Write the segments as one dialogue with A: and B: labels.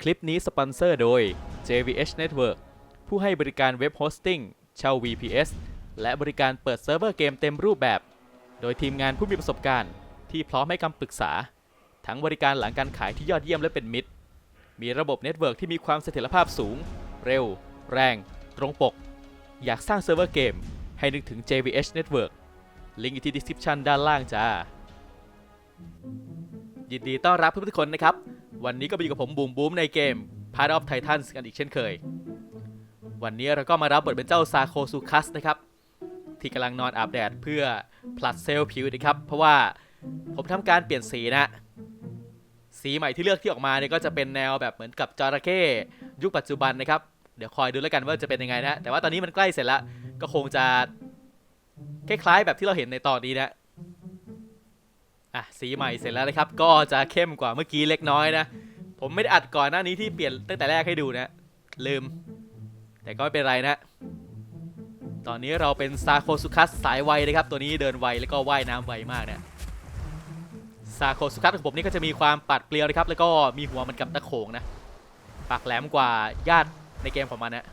A: คลิปนี้สปอนเซอร์โดย JVH Network ผู้ให้บริการเว็บโฮสติ้งเช่า VPS และบริการเปิดเซิร์ฟเวอร์เกมเต็มรูปแบบ โดยทีมงานผู้มีประสบการณ์ ที่พร้อมให้คำปรึกษา ทั้งบริการหลังการขายที่ยอดเยี่ยมและเป็นมิตร มีระบบเน็ตเวิร์กที่มีความเสถียรภาพสูง เร็ว แรง ตรงปก อยากสร้างเซิร์ฟเวอร์เกม ให้นึกถึง JVH Network ลิงก์อยู่ที่ description ด้านล่างจ้า ยินดีต้อนรับทุกๆคนนะครับ วันนี้ก็มาอยู่กับผมบูมบูมในเกม Part of Titans กันอีกเช่นเคย วันนี้เราก็มารับบทเป็นเจ้าซาโคซูคัสนะครับ ที่กำลังนอนอาบแดดเพื่อผลัดเซลล์ผิวนะครับ เพราะว่าผมทำการเปลี่ยนสีนะ สีใหม่ที่เลือกที่ออกมาเนี่ยก็จะเป็นแนวแบบเหมือนกับจระเข้ยุคปัจจุบันนะครับ เดี๋ยวคอยดูแล้วกันว่าจะเป็นยังไงนะ แต่ว่าตอนนี้มันใกล้เสร็จแล้วก็คงจะคล้ายๆแบบที่เราเห็นในตอนนี้นะ อะสีใหม่เสร็จแล้วนะครับ ก็จะเข้มกว่าเมื่อกี้เล็กน้อยนะ ผมไม่ได้อัดก่อนหน้านี้ที่เปลี่ยนตั้งแต่แรกให้ดูนะ ลืม แต่ก็ไม่เป็นไรนะ ตอนนี้เราเป็นซาโคสุคัสสายไวนะครับ ตัวนี้เดินไวแล้วก็ว่ายน้ำไวมากนะซาโคสุคัสของผมนี่ก็จะมีความปัดเปรียวนะครับ แล้วก็มีหัวมันกับตะโขงนะ ปากแหลมกว่าญาติในเกมของมันนะ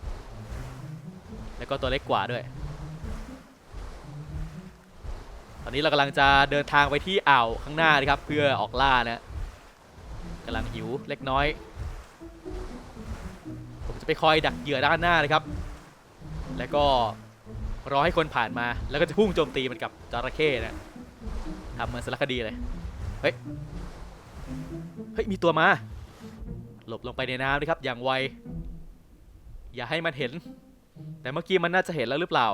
A: แล้วก็ตัวเล็กกว่าด้วย ต อนนี้เรากำลังจะเดินทางไปที่อ่าวข้างหน้านะครับ เพื่อออกล่านะกำลังหิวเล็กน้อย ผมจะไปคอยดักเหยื่อด้านหน้านะครับ แล้วก็รอให้คนผ่านมา แล้วก็จะพุ่งโจมตีมันกับจระเข้นะทำเหมือนสารคดีเลย เฮ้ย เฮ้ย มีตัวมา หลบลงไปในน้ำนะครับ อย่างไว อย่าให้มันเห็น แต่เมื่อกี้มันน่าจะเห็นแล้วหรือเปล่า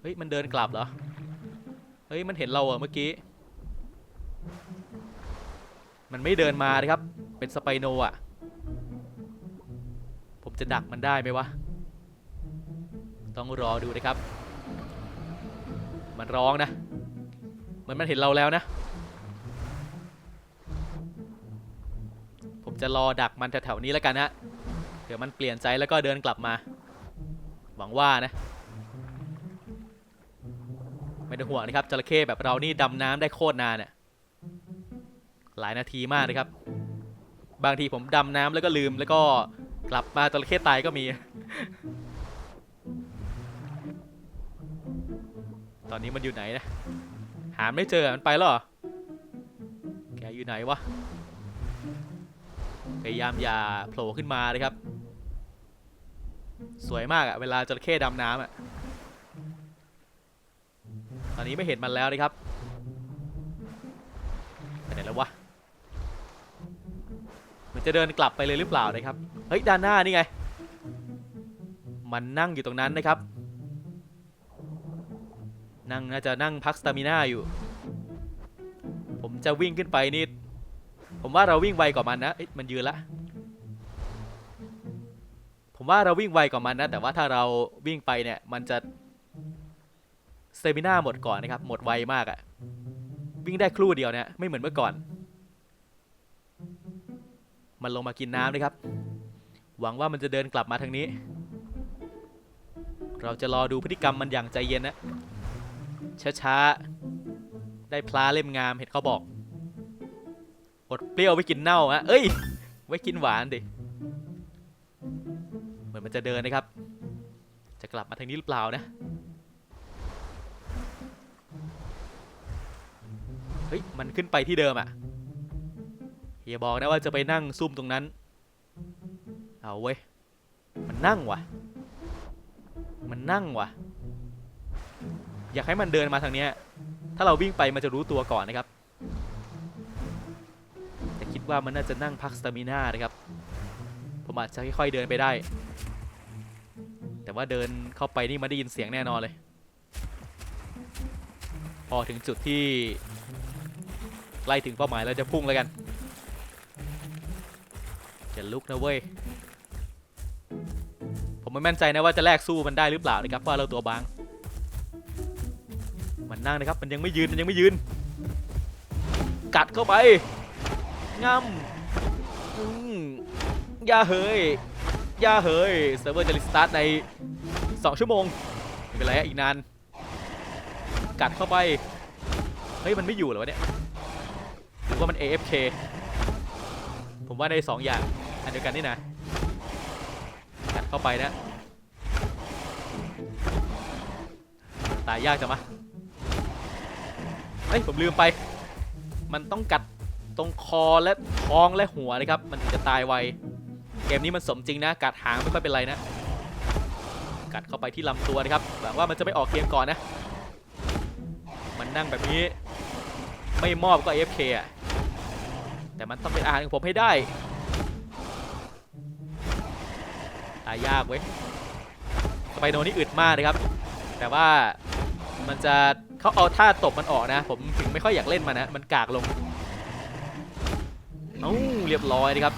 A: เฮ้ย มันเดินกลับเหรอ เฮ้ยมันเห็นเราอะเมื่อกี้ มันไม่เดินมาเลยครับ เป็นสไปโนอะผมจะดักมันได้ไหมวะ ต้องรอดูนะครับ มันร้องนะเหมือนมันเห็นเราแล้วนะ ผมจะรอดักมันแถวๆนี้แล้วกันนะเดี๋ยวมันเปลี่ยนใจแล้วก็เดินกลับมา หวังว่านะ ไม่ต้องห่วงนะครับจระเข้แบบเรานี่ดำน้ำได้โคตรนานเนี่ยหลายนาทีมากเลยครับ บางทีผมดำน้ำแล้วก็ลืมแล้วก็กลับมาจระเข้ตายก็มี ตอนนี้มันอยู่ไหนนะ หาไม่เจอมันไปแล้วเหรอแกอยู่ไหนวะพยายามอย่าโผล่ขึ้นมาเลยครับ สวยมากอะเวลาจระเข้ดำน้ำอะ ตอนนี้ไม่เห็นมันแล้วนะครับไปไหนแล้ววะมันจะเดินกลับไปเลยหรือเปล่านะครับ เฮ้ยด้านหน้านี่ไง มันนั่งอยู่ตรงนั้นนะครับ นั่งน่าจะนั่งพักสตามิน่าอยู่ ผมจะวิ่งขึ้นไปนี่ ผมว่าเราวิ่งไวกว่ามันนะเอ๊ะมันยืนละ ผมว่าเราวิ่งไวกว่ามันนะ แต่ว่าถ้าเราวิ่งไปเนี่ย มันจะ สเตมิน่าหมดก่อนนะครับ หมดไวมากอะวิ่งได้ครู่เดียวเนี่ยไม่เหมือนเมื่อก่อน มันลงมากินน้ำนะครับ หวังว่ามันจะเดินกลับมาทางนี้ เราจะรอดูพฤติกรรมมันอย่างใจเย็นนะช้าๆ ได้พลาเล่มงามเห็นเขาบอกอดเปรี้ยวไว้กินเน่าฮะเอ้ย ไว้กินหวานดิ เหมือนมันจะเดินนะครับ จะกลับมาทางนี้หรือเปล่านะ เฮ้ย มันขึ้นไปที่เดิมอะ่ะอย่าบอกนะว่าจะไปนั่งซุ่มตรงนั้น เอาเว้ย มันนั่งว่ะ มันนั่งว่ะ อยากให้มันเดินมาทางเนี้ย ถ้าเราวิ่งไปมันจะรู้ตัวก่อนนะครับ แต่คิดว่ามันน่าจะนั่งพักสตามิน่านะครับ ผมอาจจะค่อยๆเดินไปได้ แต่ว่าเดินเข้าไปนี่มันได้ยินเสียงแน่นอนเลย พอถึงจุดที่ ใกล้ถึงเป้าหมายเราจะพุ่งแล้วกันจะลุกนะเว้ยผมไม่มั่นใจนะว่าจะแลกสู้มันได้หรือเปล่านะครับเพราะเราตัวบาง มันนั่งนะครับมันยังไม่ยืนมันยังไม่ยืน กัดเข้าไปง่ำอืมอย่าเฮยอย่าเฮยเซิร์ฟเวอร์จะรีสตาร์ทใน 2 ชั่วโมงไม่เป็นไรอีกนาน กัดเข้าไป เฮ้ย มันไม่อยู่หรอวะเนี่ย ว่ามัน AFK ผมว่าได้สองอย่าง อันเดียวกันนี่นะกัดเข้าไปนะ ตายยากจังมะเฮ้ย ผมลืมไป มันต้องกัดตรงคอและท้องและหัวนะครับ มันถึงจะตายไว เกมนี้มันสมจริงนะ กัดหางไม่ค่อยเป็นไรนะ กัดเข้าไปที่ลำตัวนะครับหวังว่ามันจะไม่ออกเกมก่อนนะ มันนั่งแบบนี้ ไม่มอบก็ AFK อะ แต่มันต้องเป็นอาหารของผมให้ได้ตายยากเว้ยสไปโนนี่อึดมากนะครับ แต่ว่ามันจะเขาเอาท่าตบมันออกนะ ผมถึงไม่ค่อยอยากเล่นมันนะ มันกากลงเอ้าเรียบร้อยนะครับ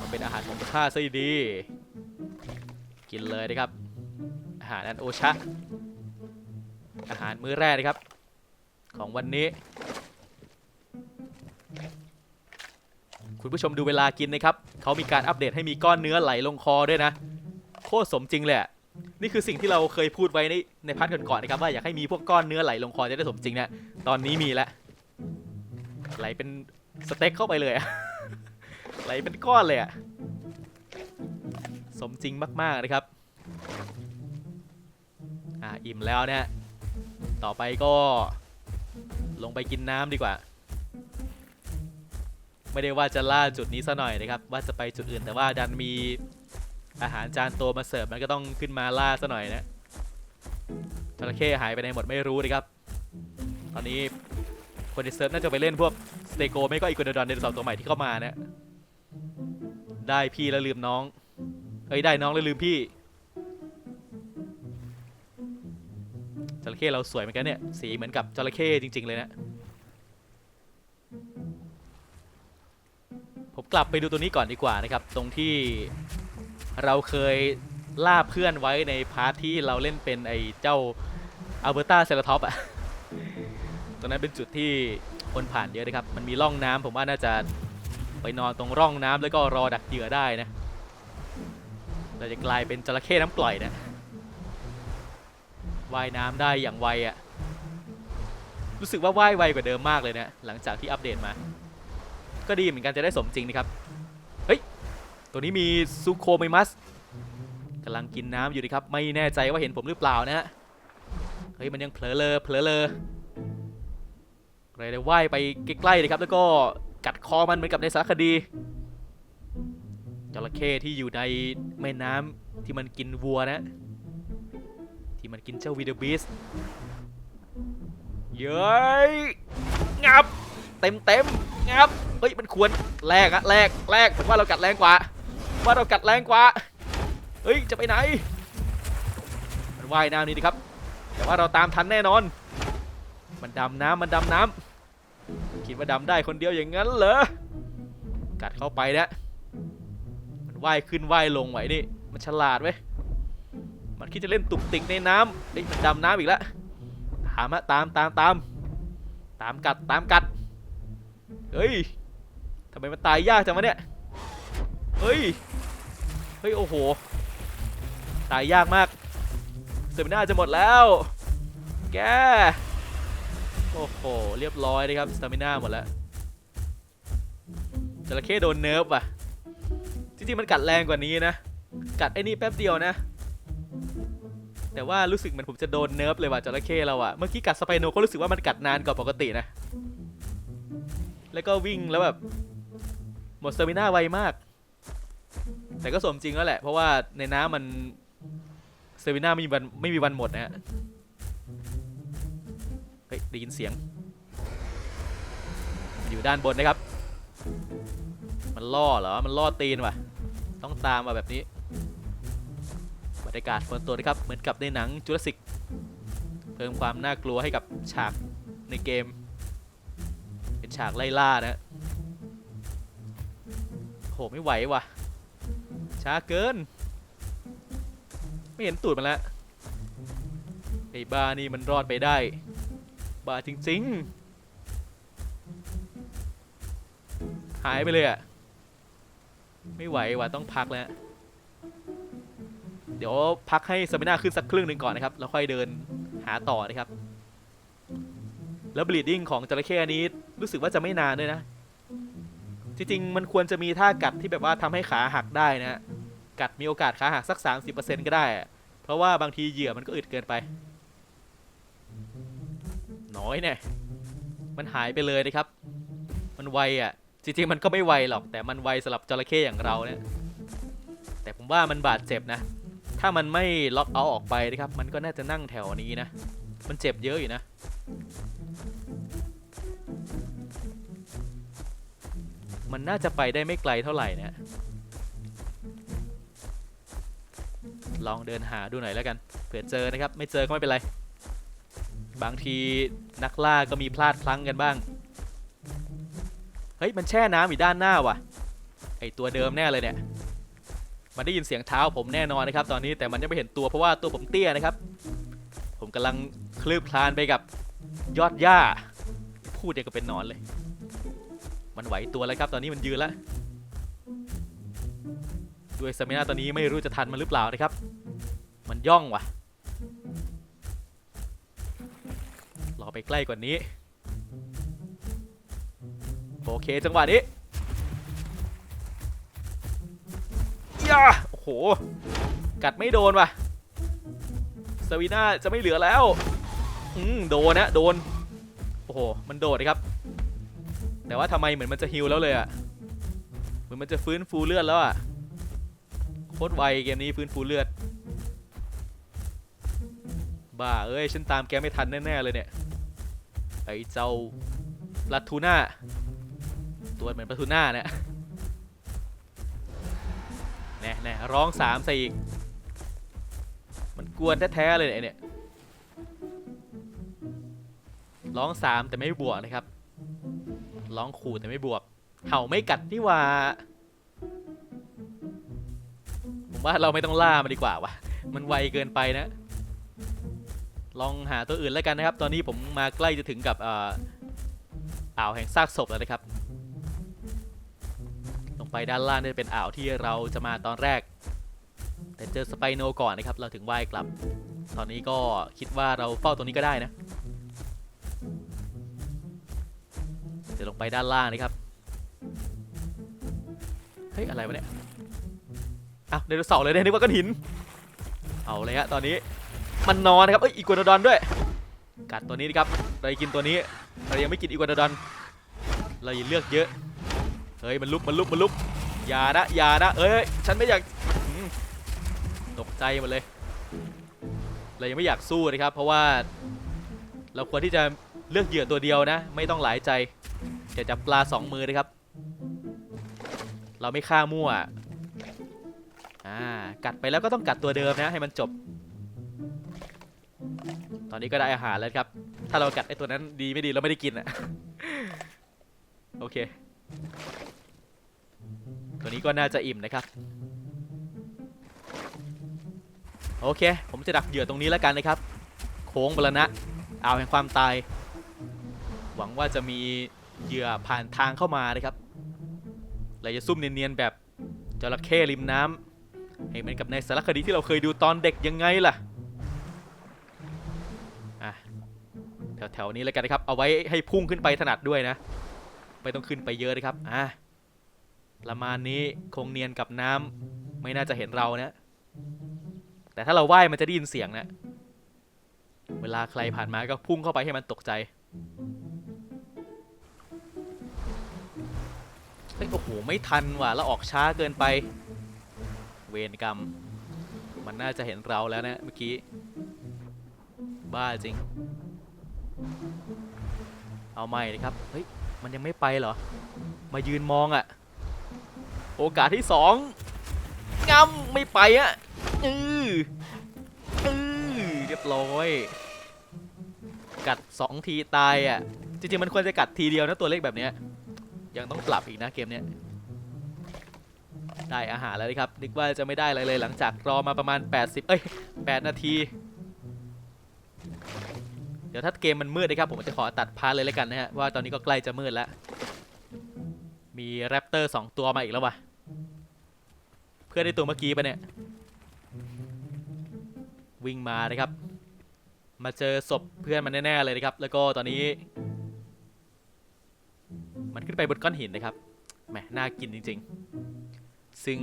A: มันเป็นอาหารของข้าซะดี กินเลยนะครับ อาหารอันโอชะ อาหารมื้อแรกนะครับ ของวันนี้ คุณผู้ชมดูเวลากินนะครับเขามีการอัปเดตให้มีก้อนเนื้อไหลลงคอด้วยนะ โคตรสมจริงเลยอะนี่คือสิ่งที่เราเคยพูดไว้ในในพาร์ทก่อนๆนะครับว่าอยากให้มีพวกก้อนเนื้อไหลลงคอจะได้สมจริงนะตอนนี้มีแล้วไหลเป็นสเต็กเข้าไปเลยอะไหลเป็นก้อนเลยอะสมจริงมากๆนะครับอ่าอิ่มแล้วเนี่ยต่อไปก็ลงไปกินน้ำดีกว่า ไม่ได้ว่าจะล่าจุดนี้ซะหน่อยนะครับ ว่าจะไปจุดอื่นแต่ว่าดันมีอาหารจานโตมาเสิร์ฟมันก็ต้องขึ้นมาล่าซะหน่อยนะจระเข้หายไปไหนหมดไม่รู้นะครับ ตอนนี้คนในเซิร์ฟน่าจะไปเล่นพวกสเตโกไม่ก็อีกคนเดอนเดนสาร์ตัวใหม่ที่เข้ามานะได้พี่แล้วลืมน้องเอ้ยได้น้องแล้วลืมพี่จระเข้เราสวยเหมือนกันเนี่ยสีเหมือนกับจระเข้จริง ๆ เลยนะ ผมกลับไปดูตัวนี้ก่อนดีกว่านะครับ ตรงที่เราเคยล่าเพื่อนไว้ในพาร์ทที่เราเล่นเป็นไอ้เจ้าอัลเบอร์ตาเซราท็อปอะตรงนั้นเป็นจุดที่คนผ่านเยอะนะครับ มันมีร่องน้ำผมว่าน่าจะไปนอนตรงร่องน้ำแล้วก็รอดักเหยื่อได้นะ เราจะกลายเป็นจระเข้น้ำปล่อยนะว่ายน้ำได้อย่างไวอะรู้สึกว่าว่ายไวกว่าเดิมมากเลยนะ หลังจากที่อัปเดตมา ก็ดีเหมือนกันจะได้สมจริงนะครับ เฮ้ย ตัวนี้มีซูโคไมมัสกำลังกินน้ำอยู่นะครับ ไม่แน่ใจว่าเห็นผมหรือเปล่านะฮะ เฮ้ย มันยังเผลอเลอเผลอเลอเลยได้ว่ายไปใกล้ๆเลยครับ แล้วก็กัดคอมันเหมือนกับในสารคดีจระเข้ที่อยู่ในแม่น้ำที่มันกินวัวนะ ที่มันกินเจ้าวีเดอร์บีสเย้ยงับ เต็มเต็ม งับเฮ้ยมันควรแลกอะแลกแลกผมว่าเรากัดแรงกว่าผมว่าเรากัดแรงกว่าเฮ้ยจะไปไหนมันว่ายน้ำนี่ดีครับ แต่ว่าเราตามทันแน่นอน มันดำน้ำมันดำน้ำคิดว่าดำได้คนเดียวอย่างนั้นเหรอกัดเข้าไปนะมันว่ายขึ้นว่ายลงไหวนี่มันฉลาดเว้ยมันคิดจะเล่นตุกติกในน้ำเฮ้ยมันดำน้ำอีกแล้วตามอะตามตามตามตามกัดตามกัด เฮ้ยทำไมมันตายยากจังวะเนี่ย เฮ้ย เฮ้ย โอ้โห ตายยากมากเซมิน่าจะหมดแล้ว แก โอ้โห เรียบร้อยเลยครับสตามิน่าหมดแล้วจระเข้โดนเนิร์ฟว่ะ จริงๆ มันกัดแรงกว่านี้นะ กัดไอ้นี่แป๊บเดียวนะ แต่ว่ารู้สึกเหมือนผมจะโดนเนิร์ฟเลยว่ะจระเข้เราอะเมื่อกี้กัดสไปโนก็รู้สึกว่ามันกัดนานกว่าปกตินะ แล้วก็วิ่งแล้วแบบหมดสเตมิน่าไวมาก แต่ก็สมจริงแล้วแหละ เพราะว่าในน้ำมันสเตมิน่าไม่มีวันไม่มีวันหมดนะฮะเฮ้ยได้ยินเสียง อยู่ด้านบนนะครับ มันล่อเหรอ มันล่อตีนว่ะ ต้องตามมาแบบนี้บรรยากาศบนตัวนะครับ เหมือนกับในหนังจูราสสิกเพิ่มความน่ากลัวให้กับฉากในเกม ฉากไล่ล่านะโหไม่ไหวว่ะ ช้าเกิน ไม่เห็นตูดมันแล้วไอ้บ้านี่มันรอดไปได้ บ้าจริงๆ หายไปเลยอะไม่ไหวว่ะต้องพักแล้ว เดี๋ยวพักให้สมินาขึ้นสักครึ่งหนึ่งก่อนนะครับ แล้วค่อยเดินหาต่อนะครับ แล้วบลีดดิ้งของจระเข้อนี้รู้สึกว่าจะไม่นานด้วยนะ จริงๆ มันควรจะมีท่ากัดที่แบบว่าทำให้ขาหักได้นะ กัดมีโอกาสขาหักสัก 30%ก็ได้ เพราะว่าบางทีเหยื่อมันก็อึดเกินไป น้อยเนี่ย มันหายไปเลยนะครับ มันไวอะ จริงๆ มันก็ไม่ไวหรอก แต่มันไวสำหรับจระเข้อย่างเราเนี่ย แต่ผมว่ามันบาดเจ็บนะ ถ้ามันไม่ล็อกเอาออกไปนะครับ มันก็น่าจะนั่งแถวนี้นะ มันเจ็บเยอะอยู่นะ มันน่าจะไปได้ไม่ไกลเท่าไหร่นะ ลองเดินหาดูหน่อยแล้วกัน เผื่อเจอนะครับ ไม่เจอก็ไม่เป็นไร บางทีนักล่าก็มีพลาดพลั้งกันบ้าง เฮ้ย มันแช่น้ำอยู่ด้านหน้าว่ะ ไอตัวเดิมแน่เลยเนี่ย มันได้ยินเสียงเท้าผมแน่นอนนะครับ ตอนนี้แต่มันยังไม่เห็นตัวเพราะว่าตัวผมเตี้ยนะครับ ผมกำลังคลืบคลานไปกับ ยอดหญ้า พูดยังก็เป็นนอนเลย มันไหวตัวแล้วครับ ตอนนี้มันยืนแล้วด้วยสมินาตอนนี้ไม่รู้จะทันมันหรือเปล่านะครับ มันย่องว่ะรอไปใกล้กว่านี้ โอเคจังหวะนี้ย่าโอ้โห กัดไม่โดนว่ะสวีน่าจะไม่เหลือแล้ว อืมโดนนะโดน โอ้โห มันโดดนะครับ แต่ว่าทำไมเหมือนมันจะฮิวแล้วเลยอะเหมือนมันจะฟื้นฟูเลือดแล้วอะโคตรไวเกมนี้ฟื้นฟูเลือด บ้าเอ้ยฉันตามแกไม่ทันแน่ๆเลยเนี่ย ไอ้เจ้าปลาทูน่า ตัวเหมือนปลาทูน่าเนี่ยแน่แน่ร้องสามใส่อีก มันกวนแท้ๆเลยเนี่ย ร้องสามแต่ไม่บวกนะครับ ร้องขู่แต่ไม่บวก เห่าไม่กัดนี่ว่า ผมว่าเราไม่ต้องล่ามันดีกว่าวะมันไวเกินไปนะ ลองหาตัวอื่นแล้วกันนะครับ ตอนนี้ผมมาใกล้จะถึงกับอ่ออ่าวแห่งซากศพแล้วนะครับ ลงไปด้านล่างนี่เป็นอ่าวที่เราจะมาตอนแรก แต่เจอสไปโนก่อนนะครับ เราถึงว่ายกลับ ตอนนี้ก็คิดว่าเราเฝ้าตรงนี้ก็ได้นะ ดี๋ยวลงไปด้านล่างนะครับเฮ้ยอะไรวะเนี่ยอ้าวไดโนเสาร์เลยเนี่ยนึกว่าก้อนหินเอาเลยฮะตอนนี้มันนอนนะครับเอ้ยอีกัวโนดอนด้วยกัดตัวนี้นะครับเราจะกินตัวนี้เรายังไม่กินอีกัวโนดอนเราอย่าเลือกเยอะเฮ้ยมันลุกมันลุกมันลุกอย่านะอย่านะเอ้ยฉันไม่อยากตกใจหมดเลย เรายังไม่อยากสู้นะครับ เพราะว่า เราควรที่จะเลือกเหยื่อตัวเดียวนะ ไม่ต้องหลายใจ จะจับปลาสองมือนะครับ เราไม่ฆ่ามั่ว อ่า กัดไปแล้วก็ต้องกัดตัวเดิมนะให้มันจบ ตอนนี้ก็ได้อาหารแล้วครับ ถ้าเรากัดไอตัวนั้นดีไม่ดีเราไม่ได้กินอะ โอเค ตัวนี้ก็น่าจะอิ่มนะครับ โอเค ผมจะดักเหยื่อตรงนี้แล้วกันนะครับ โค้งบรณะอ่าวแห่งความตาย หวังว่าจะมี เหยื่อผ่านทางเข้ามานะครับเราจะซุ่มเนียนๆแบบจระเข้ริมน้ำให้เหมือนกับในสารคดีที่เราเคยดูตอนเด็กยังไงล่ะอะแถวๆนี้แล้วกันนะครับ เอาไว้ให้พุ่งขึ้นไปถนัดด้วยนะ ไม่ต้องขึ้นไปเยอะนะครับอะประมาณนี้คงเนียนกับน้ำไม่น่าจะเห็นเรานะแต่ถ้าเราว่ายมันจะได้ยินเสียงนะ เวลาใครผ่านมาก็พุ่งเข้าไปให้มันตกใจ ฮ้ยโอ้โหไม่ทันว่ะแล้วออกช้าเกินไป เวรกรรม มันน่าจะเห็นเราแล้วนะเมื่อกี้ บ้าจริง เอาใหม่นะครับ เฮ้ย มันยังไม่ไปเหรอ มายืนมองอะ่ะ โอกาสที่สองงำไม่ไปอะ่ะอืออือเรียบร้อย กัดสองทีตายอะ่ะ จริงๆมันควรจะกัดทีเดียวนะตัวเล็กแบบเนี้ย ยังต้องปรับอีกนะเกมเนี้ยได้อาหารแล้วนะครับ นึกว่าจะไม่ได้อะไรเลยหลังจากรอมาประมาณ 80 เอ้ย 8 นาที เดี๋ยวถ้าเกมมันมืดนะครับ ผมจะขอตัดพาร์ทเลยแล้วกันนะฮะ ว่าตอนนี้ก็ใกล้จะมืดแล้ว มีแรปเตอร์ 2 ตัวมาอีกแล้ววะเพื่อนในตัวเมื่อกี้ปะเนี่ย วิ่งมานะครับ มาเจอศพเพื่อนมันแน่ ๆ เลยนะครับ แล้วก็ตอนนี้ มันขึ้นไปบนก้อนหินนะครับแหมน่ากินจริง ๆ ซึ่ง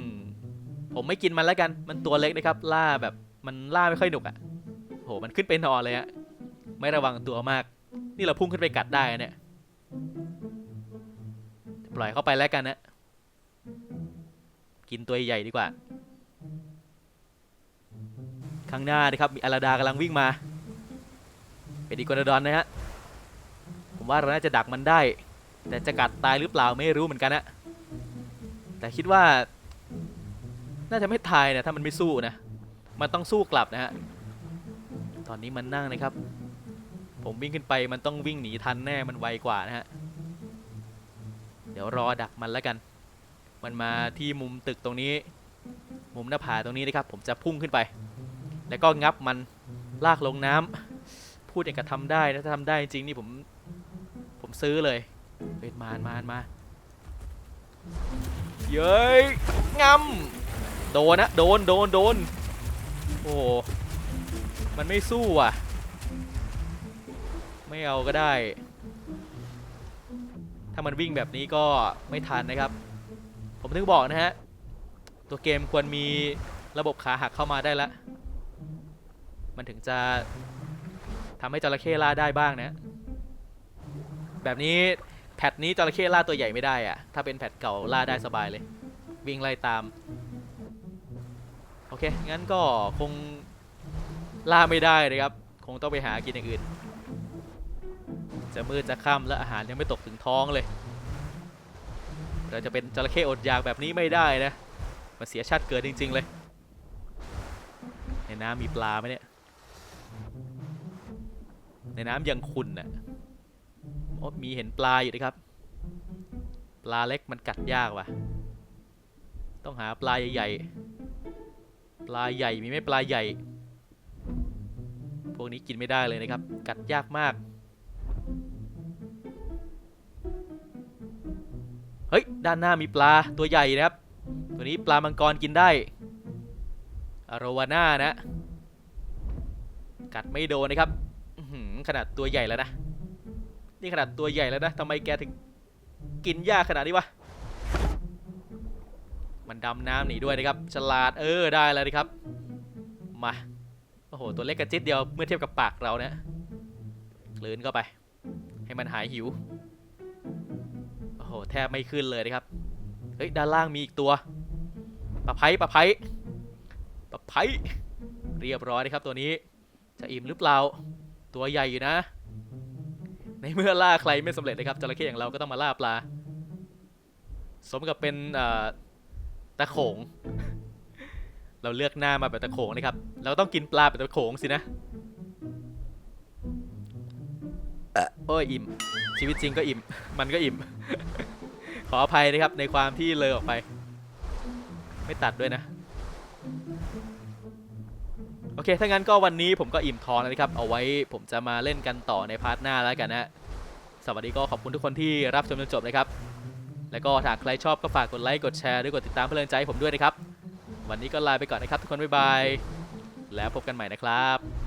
A: ผมไม่กินมันแล้วกัน มันตัวเล็กนะครับ ล่าแบบมันล่าไม่ค่อยหนุกอะ่ะโห มันขึ้นไปนอนเลยอะไม่ระวังตัวมาก นี่เราพุ่งขึ้นไปกัดได้เนี่ย ปล่อยเข้าไปแล้วกันนะ กินตัวใหญ่ดีกว่า ข้างหน้านะครับ มีอาราดากำลังวิ่งมา เป็นอีโกนดอนนะฮะ ผมว่าเราน่าจะดักมันได้ แต่จะกัดตายหรือเปล่าไม่รู้เหมือนกันนะแต่คิดว่า น่าจะไม่ตายนะถ้ามันไม่สู้นะ มันต้องสู้กลับนะฮะ ตอนนี้มันนั่งนะครับ ผมวิ่งขึ้นไปมันต้องวิ่งหนีทันแน่มันไวกว่านะฮะ เดี๋ยวรอดักมันแล้วกัน มันมาที่มุมตึกตรงนี้ มุมหน้าผาตรงนี้นะครับ ผมจะพุ่งขึ้นไป แล้วก็งับมันลากลงน้ำพูดอย่างกับทำได้นะถ้าทำได้จริงนี่ผมผมซื้อเลย เฮ้ยมานมานมาเย้ยงำโดนนะโดนโดนโดนโอ้มันไม่สู้อะ ไม่เอาก็ได้ ถ้ามันวิ่งแบบนี้ก็ไม่ทันนะครับ ผมถึงบอกนะฮะ ตัวเกมควรมีระบบขาหักเข้ามาได้ล้วมันถึงจะทำให้จระเข้ล่าได้บ้างนะ แบบนี้ แพทนี้จระเข้ล่าตัวใหญ่ไม่ได้อะถ้าเป็นแพทเก่าล่าได้สบายเลย วิ่งไล่ตาม โอเค งั้นก็คงล่าไม่ได้นะครับ คงต้องไปหากินอย่างอื่น จะมืดจะค่ำแล้วอาหารยังไม่ตกถึงท้องเลย เราจะเป็นจระเข้อดอยากแบบนี้ไม่ได้นะมันเสียชาติเกิดจริง ๆ เลย ในน้ำมีปลาไหมเนี่ย ในน้ำยังขุ่นน่ะ มีเห็นปลาอยู่นะครับ ปลาเล็กมันกัดยากว่ะ ต้องหาปลาใหญ่ๆ ปลาใหญ่มีไหมปลาใหญ่ พวกนี้กินไม่ได้เลยนะครับ กัดยากมาก เฮ้ย ด้านหน้ามีปลาตัวใหญ่นะครับ ตัวนี้ปลามังกรกินได้อารวาน่านะ กัดไม่โดนนะครับขนาดตัวใหญ่แล้วนะ นี่ขนาดตัวใหญ่แล้วนะทำไมแกถึงกินยาขนาดนี้วะ มันดำน้ำหนีด้วยนะครับ ฉลาดเออได้แล้วนะครับ มา โอ้โห ตัวเล็กกระจิตเดียวเมื่อเทียบกับปากเราเนะกลืนเข้าไป ให้มันหายหิว โอ้โห แทบไม่ขึ้นเลยนะครับ เฮ้ย ด้านล่างมีอีกตัวปลาไพปลาไพปลาไพเรียบร้อยนะครับตัวนี้ จะอิ่มหรือเปล่า ตัวใหญ่อยู่นะ ในเมื่อล่าใครไม่สำเร็จนะครับจระเข้อย่างเราก็ต้องมาล่าปลา สมกับเป็นเอ่อตะโขง เราเลือกหน้ามาแบบตะโขงนะครับ เราต้องกินปลาแบบตะโขงสินะโอ้ยอิ่ม ชีวิตจริงก็อิ่ม มันก็อิ่ม ขออภัยนะครับในความที่เลยออกไป ไม่ตัดด้วยนะ เคถ้างั้นก็วันนี้ผมก็อิ่มท้องแล้วนะครับ เอาไว้ผมจะมาเล่นกันต่อในพาร์ทหน้าแล้วกันนะสวัสดีก็ขอบคุณทุกคนที่รับชมจนจบนะครับ แล้วก็ถ้าใครชอบก็ฝากกดไลค์กดแชร์ด้วยกดติดตามเพื่อเรื่องใจผมด้วยนะครับ วันนี้ก็ลาไปก่อนนะครับ ทุกคนบ๊ายบาย แล้วพบกันใหม่นะครับ